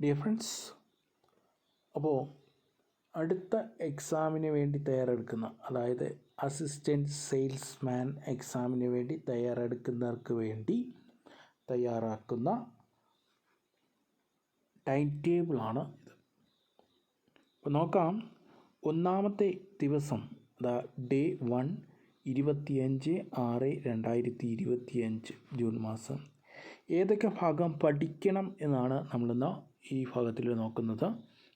Dear friends അപ്പോൾ അടുത്ത എക്സാമിന് വേണ്ടി തയ്യാറെടുക്കുന്ന അതായത് അസിസ്റ്റന്റ് സെയിൽസ്മാൻ എക്സാമിന് വേണ്ടി തയ്യാറെടുക്കുന്നവർക്ക് വേണ്ടി തയ്യാറാക്കുന്ന ടൈം ടേബിളാണ് ഇത്. അപ്പോൾ നോക്കാം. ഒന്നാമത്തെ ദിവസം അതാ ഡേ വൺ ഇരുപത്തിയഞ്ച് ആറ് രണ്ടായിരത്തി ഇരുപത്തിയഞ്ച് ജൂൺ മാസം. ഏതൊക്കെ ഭാഗം പഠിക്കണം എന്നാണ് നമ്മളിന്ന് ഈ ഭാഗത്തിൽ നോക്കുന്നത്.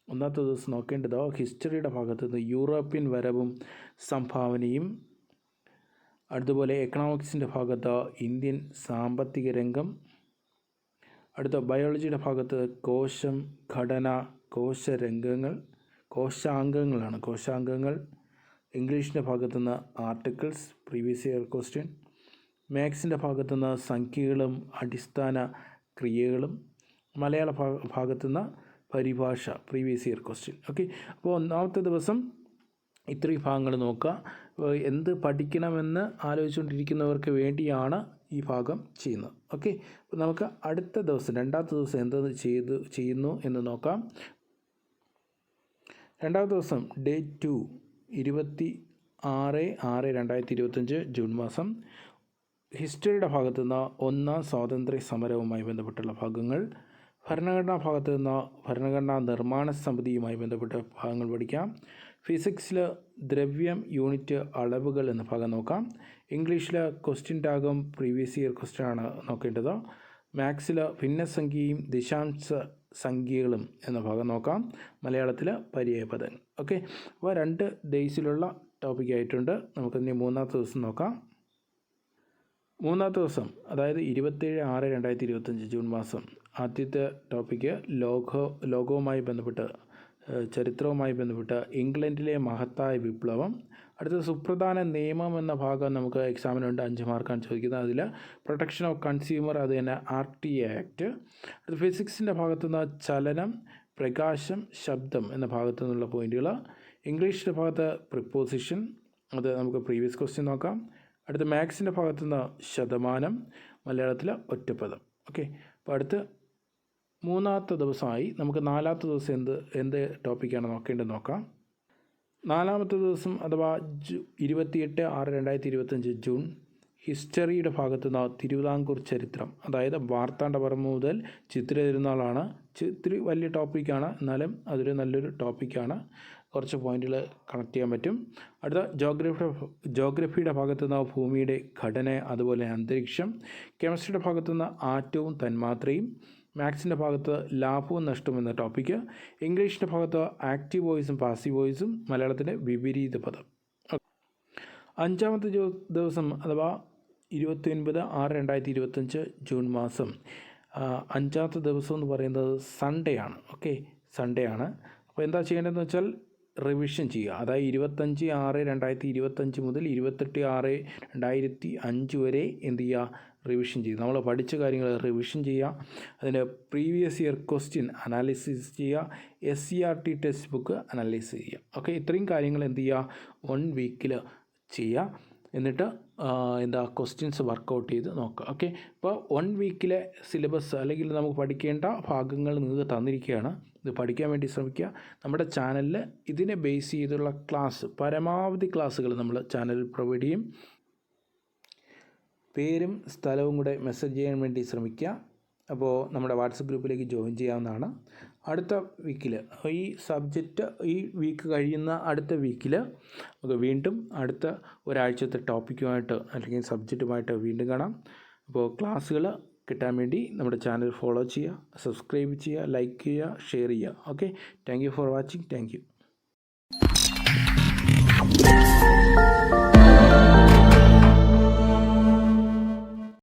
ഒന്നാമത്തെ ദിവസം നോക്കേണ്ടത് ഹിസ്റ്ററിയുടെ ഭാഗത്ത് നിന്ന് യൂറോപ്യൻ വരവും സംഭാവനയും അതുപോലെ എക്കണോമിക്സിന്റെ ഭാഗത്ത് ഇന്ത്യൻ സാമ്പത്തിക രംഗം അടുത്ത ബയോളജിയുടെ ഭാഗത്ത് കോശം ഘടന കോശരംഗങ്ങൾ കോശാംഗങ്ങളാണ്. കോശാംഗങ്ങൾ ഇംഗ്ലീഷിന്റെ ഭാഗത്തു നിന്ന് ആർട്ടിക്കിൾസ് പ്രീവിയസ് ഇയർ ക്വസ്റ്റ്യൻ മാത്സിന്റെ ഭാഗത്തു നിന്ന് സംഖ്യകളും അടിസ്ഥാന ക്രിയകളും മലയാള ഭാഗ ഭാഗത്തു നിന്ന് പരിഭാഷ പ്രീവിയസ് ഇയർ ക്വസ്റ്റ്യൻ ഓക്കെ അപ്പോൾ ഒന്നാമത്തെ ദിവസം ഇത്രയും ഭാഗങ്ങൾ നോക്കുക. എന്ത് പഠിക്കണമെന്ന് ആലോചിച്ചുകൊണ്ടിരിക്കുന്നവർക്ക് വേണ്ടിയാണ് ഈ ഭാഗം ചെയ്യുന്നത്. ഓക്കെ നമുക്ക് അടുത്ത ദിവസം രണ്ടാമത്തെ ദിവസം എന്ത് ചെയ്ത് ചെയ്യുന്നു എന്ന് നോക്കാം. രണ്ടാമത്തെ ദിവസം ഡേ ടു ഇരുപത്തി ആറ് ആറ് രണ്ടായിരത്തി ഇരുപത്തഞ്ച് ജൂൺ മാസം. ഹിസ്റ്ററിയുടെ ഭാഗത്തു നിന്ന് ഒന്നാം സ്വാതന്ത്ര്യ സമരവുമായി ബന്ധപ്പെട്ടുള്ള ഭാഗങ്ങൾ. ഭരണഘടനാ ഭാഗത്ത് നിന്ന് ഭരണഘടനാ നിർമ്മാണ സമിതിയുമായി ബന്ധപ്പെട്ട ഭാഗങ്ങൾ പഠിക്കാം. ഫിസിക്സിൽ ദ്രവ്യം യൂണിറ്റ് അളവുകൾ എന്ന ഭാഗം നോക്കാം. ഇംഗ്ലീഷിൽ ക്വസ്റ്റ്യൻ ടാഗും പ്രീവിയസ് ഇയർ ക്വസ്റ്റ്യൻ ആണ് നോക്കേണ്ടത്. മാത്സിൽ ഭിന്നസംഖ്യയും ദശാംശ സംഖ്യകളും എന്ന ഭാഗം നോക്കാം. മലയാളത്തിൽ പര്യായപദങ്ങൾ ഓക്കെ. അപ്പോൾ രണ്ട് ഡേയ്സിലുള്ള ടോപ്പിക് ആയിട്ടുണ്ട്. നമുക്കിനി മൂന്നാമത്തെ ദിവസം നോക്കാം. മൂന്നാമത്തെ ദിവസം അതായത് ഇരുപത്തേഴ് ആറ് രണ്ടായിരത്തി ഇരുപത്തഞ്ച് ജൂൺ മാസം ആദ്യത്തെ ടോപ്പിക്ക് ലോകോ ലോകവുമായി ബന്ധപ്പെട്ട് ചരിത്രവുമായി ബന്ധപ്പെട്ട് ഇംഗ്ലണ്ടിലെ മഹത്തായ വിപ്ലവം. അടുത്ത സുപ്രധാന നിയമം എന്ന ഭാഗം നമുക്ക് എക്സാമിനുണ്ട് അഞ്ച് മാർക്കാണ് ചോദിക്കുന്നത്. അതിൽ പ്രൊട്ടക്ഷൻ ഓഫ് കൺസ്യൂമർ അത് തന്നെ ആർ ടി ആക്ട് അടുത്ത ഫിസിക്സിന്റെ ഭാഗത്തു നിന്ന് ചലനം പ്രകാശം ശബ്ദം എന്ന ഭാഗത്തു നിന്നുള്ള പോയിന്റുകൾ ഇംഗ്ലീഷിന്റെ ഭാഗത്ത് പ്രിപ്പോസിഷൻ അത് നമുക്ക് പ്രീവിയസ് ക്വസ്റ്റ്യൻ നോക്കാം. അടുത്ത മാത്സിന്റെ ഭാഗത്തു നിന്ന് ശതമാനം മലയാളത്തിൽ ഒറ്റപ്പദം. ഓക്കെ അപ്പോൾ അടുത്ത് മൂന്നാമത്തെ ദിവസമായി നമുക്ക് നാലാമത്തെ ദിവസം എന്ത് എന്ത് ടോപ്പിക്കാണ് നോക്കേണ്ടത് നോക്കാം. നാലാമത്തെ ദിവസം അഥവാ ജു ഇരുപത്തിയെട്ട് ആറ് രണ്ടായിരത്തി ഇരുപത്തഞ്ച് ജൂൺ ഹിസ്റ്ററിയുടെ ഭാഗത്ത് നിന്ന് തിരുവിതാംകൂർ ചരിത്രം അതായത് മാർത്താണ്ഡവർമ്മ മുതൽ ചിത്ര തിരുനാളാണ്. ഇത്തിരി വലിയ ടോപ്പിക്കാണ് എന്നാലും അതൊരു നല്ലൊരു ടോപ്പിക്കാണ്. കുറച്ച് പോയിന്റുകൾ കണക്ട് ചെയ്യാൻ പറ്റും. അടുത്ത ജോഗ്രഫിയുടെ ജോഗ്രഫിയുടെ ഭാഗത്തു നിന്ന് ഭൂമിയുടെ ഘടന അതുപോലെ അന്തരീക്ഷം കെമിസ്ട്രിയുടെ ഭാഗത്തു നിന്ന് ആറ്റവും തന്മാത്രയും മാത്സിന്റെ ഭാഗത്ത് ലാഭവും നഷ്ടവും എന്ന ടോപ്പിക്ക് ഇംഗ്ലീഷിന്റെ ഭാഗത്ത് ആക്റ്റീവ് വോയിസും പാസീവ് വോയിസും മലയാളത്തിന്റെ വിപരീത പദം. അഞ്ചാമത്തെ ദിവസം അഥവാ ഇരുപത്തി ഒൻപത് ആറ് രണ്ടായിരത്തി ഇരുപത്തഞ്ച് ജൂൺ മാസം അഞ്ചാമത്തെ ദിവസം എന്ന് പറയുന്നത് സൺഡേ ആണ്. ഓക്കെ സൺഡേ ആണ്. അപ്പോൾ എന്താ ചെയ്യേണ്ടതെന്ന് വെച്ചാൽ റിവിഷൻ ചെയ്യുക. അതായത് ഇരുപത്തഞ്ച് ആറ് രണ്ടായിരത്തി ഇരുപത്തഞ്ച് മുതൽ ഇരുപത്തെട്ട് ആറ് രണ്ടായിരത്തി അഞ്ച് വരെ എന്ത് ചെയ്യുക? റിവിഷൻ ചെയ്യുക. നമ്മൾ പഠിച്ച കാര്യങ്ങൾ റിവിഷൻ ചെയ്യുക. അതിന്റെ പ്രീവിയസ് ഇയർ ക്വസ്റ്റ്യൻ അനാലിസിസ് ചെയ്യുക. S C R T text book analysis ചെയ്യുക. ഓക്കെ ഇത്രയും കാര്യങ്ങൾ എന്ത് ചെയ്യുക? വൺ വീക്കിൽ ചെയ്യുക. എന്നിട്ട് എന്താ ക്വസ്റ്റ്യൻസ് വർക്കൗട്ട് ചെയ്ത് നോക്കുക. ഓക്കെ അപ്പോൾ വൺ വീക്കിലെ സിലബസ് അല്ലെങ്കിൽ നമുക്ക് പഠിക്കേണ്ട ഭാഗങ്ങൾ നിങ്ങൾക്ക് തന്നിരിക്കുകയാണ്. ഇത് പഠിക്കാൻ വേണ്ടി ശ്രമിക്കുക. നമ്മുടെ ചാനലിൽ ഇതിനെ ബേസ് ചെയ്തുള്ള ക്ലാസ് പരമാവധി ക്ലാസ്സുകൾ നമ്മൾ ചാനലിൽ പ്രൊവൈഡ് ചെയ്യും. പേരും സ്ഥലവും കൂടെ മെസ്സേജ് ചെയ്യാൻ വേണ്ടി ശ്രമിക്കുക. അപ്പോൾ നമ്മുടെ വാട്സപ്പ് ഗ്രൂപ്പിലേക്ക് ജോയിൻ ചെയ്യാവുന്നതാണ്. അടുത്ത വീക്കിൽ ഈ സബ്ജക്റ്റ് ഈ വീക്ക് കഴിയുന്ന അടുത്ത വീക്കിൽ നമുക്ക് വീണ്ടും അടുത്ത ഒരാഴ്ചത്തെ ടോപ്പിക്കുമായിട്ട് അല്ലെങ്കിൽ സബ്ജക്റ്റുമായിട്ട് വീണ്ടും കാണാം. അപ്പോൾ ക്ലാസ്സുകൾ കിട്ടാൻ വേണ്ടി നമ്മുടെ ചാനൽ ഫോളോ ചെയ്യുക സബ്സ്ക്രൈബ് ചെയ്യുക ലൈക്ക് ചെയ്യുക ഷെയർ ചെയ്യുക. Okay thank for watching thank